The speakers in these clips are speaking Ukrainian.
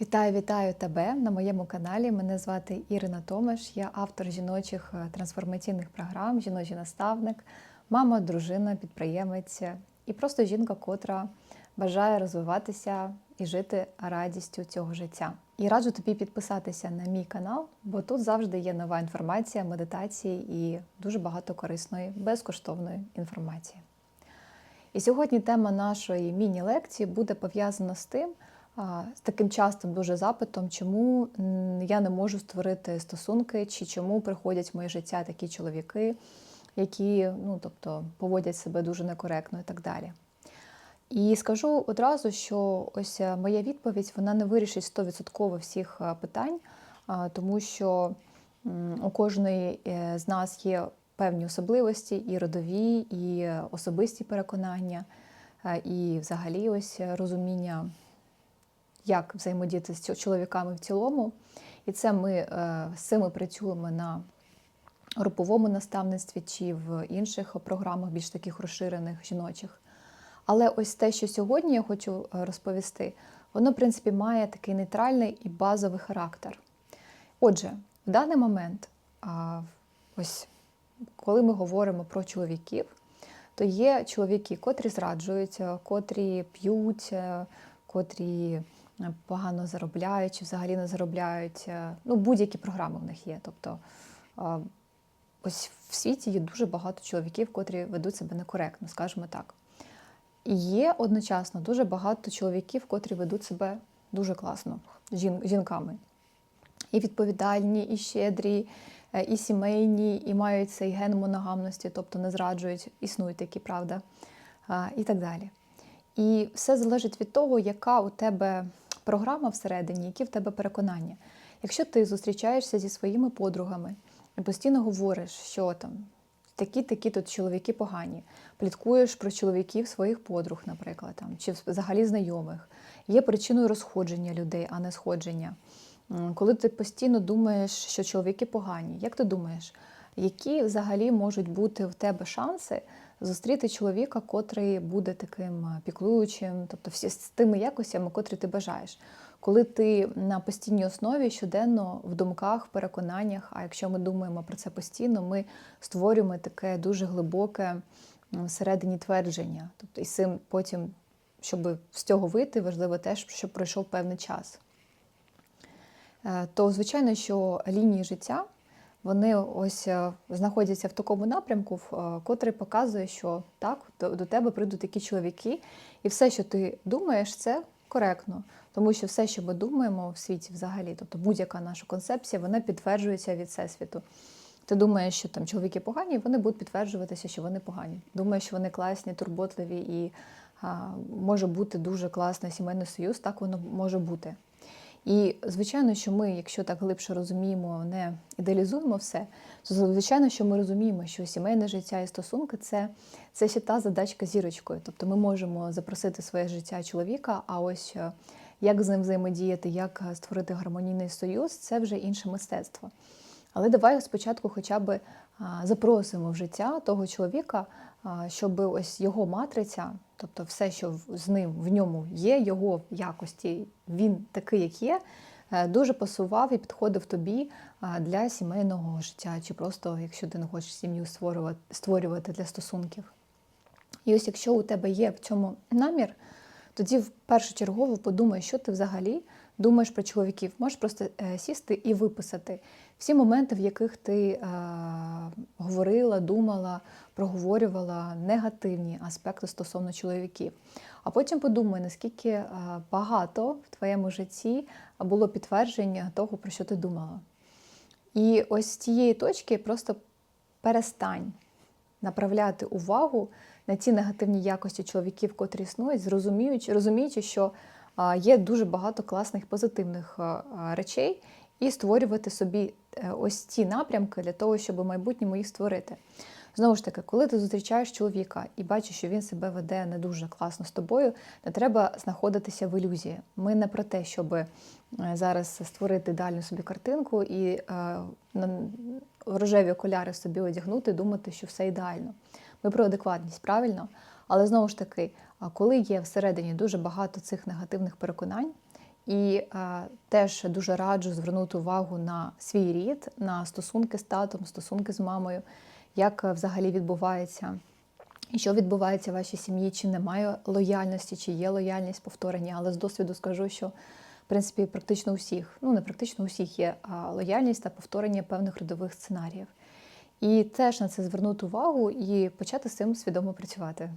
Вітаю, вітаю тебе на моєму каналі. Мене звати Ірина Томаш. Я автор жіночих е, трансформаційних програм, жіночий наставник, мама, дружина, підприємець і просто жінка, котра бажає розвиватися і жити радістю цього життя. І раджу тобі підписатися на мій канал, бо тут завжди є нова інформація, медитації і дуже багато корисної, безкоштовної інформації. І сьогодні тема нашої міні-лекції буде пов'язана з тим, з таким частим дуже запитом, чому я не можу створити стосунки, чи чому приходять в моє життя такі чоловіки, які ну, тобто, поводять себе дуже некоректно і так далі. І скажу одразу, що ось е, моя відповідь вона не вирішить 100% всіх е, питань, тому що у кожної е, з нас є певні особливості, і родові, і особисті переконання, і взагалі ось розуміння, як взаємодіяти з чоловіками в цілому. І це ми е, з цим ми працюємо на груповому наставництві чи в інших програмах, більш таких розширених жіночих. Але ось те, що сьогодні я хочу е, розповісти, воно, в принципі, має такий нейтральний і базовий характер. Отже, в даний момент, ось коли ми говоримо про чоловіків, то є чоловіки, котрі зраджують, е, котрі п'ють, е, котрі погано заробляють чи взагалі не заробляють. е, Ну, будь-які програми в них є. Тобто ось в світі є дуже багато чоловіків, котрі ведуть себе некоректно, скажімо так. І є одночасно дуже багато чоловіків, котрі ведуть себе дуже класно жін- жінками. І відповідальні, і щедрі, е, і сімейні, і мають цей ген моногамності, тобто не зраджують, існують такі, правда, і так далі. І все залежить від того, яка у тебе програма всередині, які в тебе переконання. Якщо ти зустрічаєшся зі своїми подругами і постійно говориш, що там такі-такі тут чоловіки погані, пліткуєш про чоловіків своїх подруг, наприклад, там, чи взагалі знайомих, є причиною розходження людей, а не сходження. Коли ти постійно думаєш, що чоловіки погані, як ти думаєш, які взагалі можуть бути в тебе шанси зустріти чоловіка, котрий буде таким е, піклуючим, тобто всі з тими якостями, котрі ти бажаєш? Коли ти на постійній основі щоденно в думках, переконаннях, а якщо ми думаємо про це постійно, ми створюємо таке дуже глибоке всередині твердження. Тобто, і цим потім, щоб з цього вийти, важливо теж, щоб пройшов певний час. Е, то звичайно, що лінії життя вони ось е, знаходяться в такому напрямку, е, котрий показує, що так, до, до тебе прийдуть такі чоловіки, і все, що ти думаєш, це коректно. Тому що все, що ми думаємо в світі взагалі, тобто будь-яка наша концепція, вона підтверджується від всесвіту. Ти думаєш, що там чоловіки погані, вони будуть підтверджуватися, що вони погані. Думаєш, що вони класні, турботливі і а, може бути дуже класний сімейний союз, так воно може бути. І звичайно, що ми, якщо так глибше розуміємо, не ідеалізуємо все, то звичайно, що ми розуміємо, що сімейне життя і стосунки це, це ще та задачка зірочкою. Тобто ми можемо запросити своє життя чоловіка, а ось е, як з ним взаємодіяти, як створити гармонійний союз, це вже інше мистецтво. Але давай спочатку хоча б запросимо в життя того чоловіка, щоб ось його матриця, тобто все, що з ним в ньому є, його якості, він такий, як є, е, дуже пасував і підходив тобі для сімейного життя, чи просто якщо ти не хочеш сім'ю створювати, створювати для стосунків. І ось якщо у тебе є в цьому намір, тоді в першочергово подумай, що ти взагалі думаєш про чоловіків. Можеш просто е, сісти і виписати всі моменти, в яких ти е, говорила, думала, проговорювала негативні аспекти стосовно чоловіків. А потім подумай, наскільки е, багато в твоєму житті було підтвердження того, про що ти думала. І ось з цієї точки просто перестань направляти увагу на ті негативні якості чоловіків, котрі існують, зрозуміючи, розуміючи, що є дуже багато класних позитивних речей, і створювати собі е, ось ці напрямки для того, щоб в майбутньому їх створити. Знову ж таки, коли ти зустрічаєш чоловіка і бачиш, що він себе веде не дуже класно з тобою, не треба знаходитися в ілюзії. Ми не про те, щоб е, зараз створити ідеальну собі картинку і е, рожеві окуляри собі одягнути, думати, що все ідеально. Ми про адекватність, правильно? Але знову ж таки, коли є всередині дуже багато цих негативних переконань, І е, теж дуже раджу звернути увагу на свій рід, на стосунки з татом, стосунки з мамою, як е, взагалі відбувається, і що відбувається в вашій сім'ї, чи немає лояльності, чи є лояльність повторення. Але з досвіду скажу, що в принципі практично у всіх, ну не практично у всіх є лояльність та повторення певних родових сценаріїв. І теж на це звернути увагу і почати з цим свідомо працювати.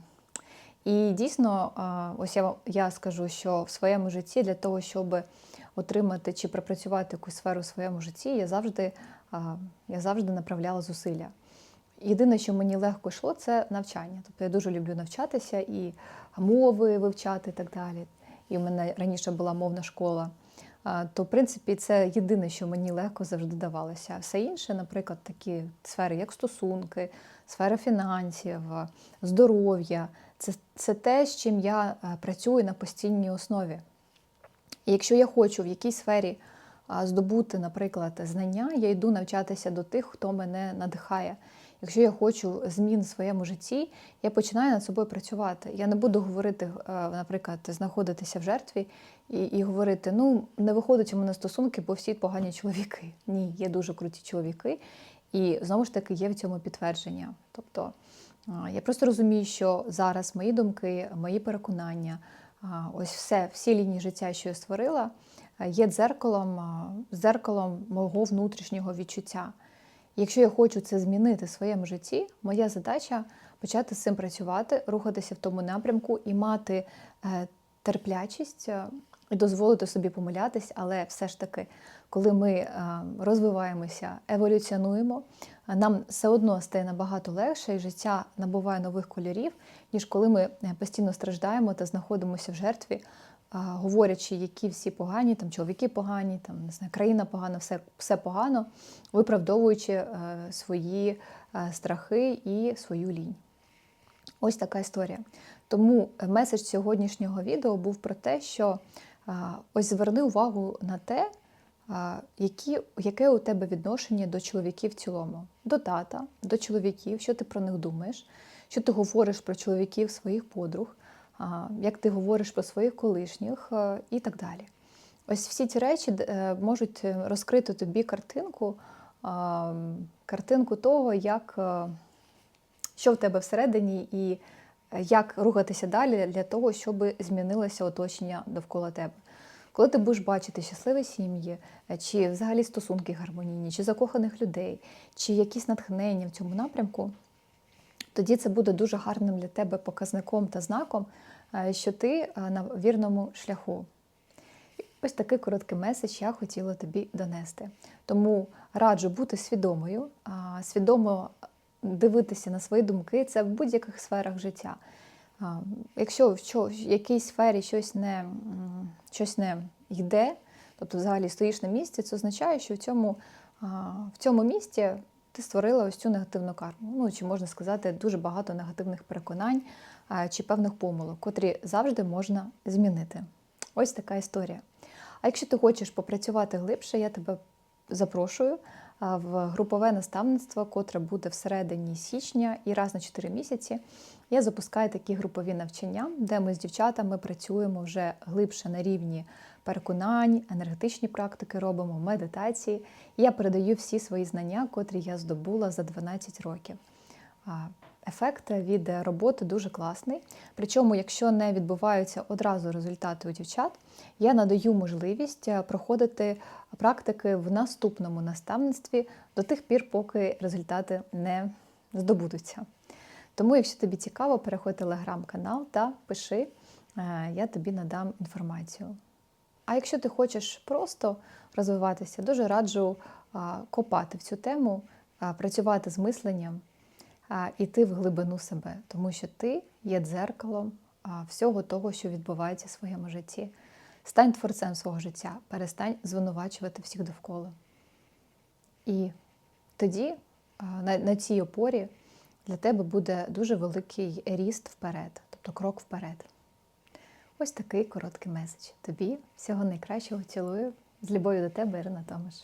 І дійсно, ось я, я скажу, що в своєму житті для того, щоб отримати чи пропрацювати якусь сферу в своєму житті, я завжди, я завжди направляла зусилля. Єдине, що мені легко йшло, це навчання. Тобто я дуже люблю навчатися і мови вивчати і так далі. І в мене раніше була мовна школа. То, в принципі, це єдине, що мені легко завжди давалося. Все інше, наприклад, такі сфери, як стосунки, сфера фінансів, здоров'я, це, це те, з чим я е, працюю на постійній основі. І якщо я хочу в якійсь сфері здобути, наприклад, знання, я йду навчатися до тих, хто мене надихає. Якщо я хочу змін в своєму житті, я починаю над собою працювати. Я не буду говорити, е, наприклад, знаходитися в жертві і, і говорити: ну не виходить у мене стосунки, бо всі погані чоловіки. Ні, є дуже круті чоловіки, і знову ж таки є в цьому підтвердження. Тобто я просто розумію, що зараз мої думки, мої переконання, ось все, всі лінії життя, що я створила, є дзеркалом, дзеркалом мого внутрішнього відчуття. Якщо я хочу це змінити в своєму житті, моя задача почати з цим працювати, рухатися в тому напрямку і мати е, терплячість е, і дозволити собі помилятись, але все ж таки, коли ми е, розвиваємося, еволюціонуємо, нам все одно стає набагато легше, і життя набуває нових кольорів, ніж коли ми постійно страждаємо та знаходимося в жертві, говорячи, які всі погані, там чоловіки погані, там не знаю, країна погана, все, все погано, виправдовуючи е, свої е, страхи і свою лінь. Ось така історія. Тому меседж сьогоднішнього відео був про те, що ось зверни увагу на те, які, яке у тебе відношення до чоловіків в цілому, до тата, до чоловіків, що ти про них думаєш, що ти говориш про чоловіків своїх подруг, як ти говориш про своїх колишніх і так далі. Ось всі ці речі е, можуть розкрити тобі картинку, картинку того, як. е, що в тебе всередині, і е, як рухатися далі для того, щоб змінилося оточення довкола тебе. Коли ти будеш бачити щасливі сім'ї, е, чи взагалі стосунки гармонійні, чи закоханих людей, чи якісь натхнення в цьому напрямку, тоді це буде дуже гарним для тебе показником та знаком, е, що ти е, на вірному шляху. Ось такий короткий меседж я хотіла тобі донести. Тому раджу бути свідомою, свідомо дивитися на свої думки, це в будь-яких сферах життя. Якщо в якійсь сфері щось не, щось не йде, тобто взагалі стоїш на місці, це означає, що в цьому, в цьому місці ти створила ось цю негативну карму. Ну, чи можна сказати, дуже багато негативних переконань чи певних помилок, котрі завжди можна змінити. Ось така історія. А якщо ти хочеш попрацювати глибше, я тебе запрошую в групове наставництво, котре буде всередині січня і раз на 4 місяці. Я запускаю такі групові навчання, де ми з дівчатами працюємо вже глибше на рівні переконань, енергетичні практики робимо, медитації. Я передаю всі свої знання, котрі я здобула за 12 років. Ефект від роботи дуже класний. Причому, якщо не відбуваються одразу результати у дівчат, я надаю можливість е, проходити практики в наступному наставництві до тих пір, поки результати не здобудуться. Тому, якщо тобі цікаво, переходь в телеграм-канал та пиши, е, я тобі надам інформацію. А якщо ти хочеш просто розвиватися, дуже раджу копати в цю тему, працювати з мисленням, іти в глибину себе, тому що ти є дзеркалом всього того, що відбувається в своєму житті. Стань творцем свого життя, перестань звинувачувати всіх довкола. І тоді на, на цій опорі для тебе буде дуже великий ріст вперед, тобто крок вперед. Ось такий короткий меседж. Тобі всього найкращого цілую. З любов'ю до тебе, Ірина Томаш.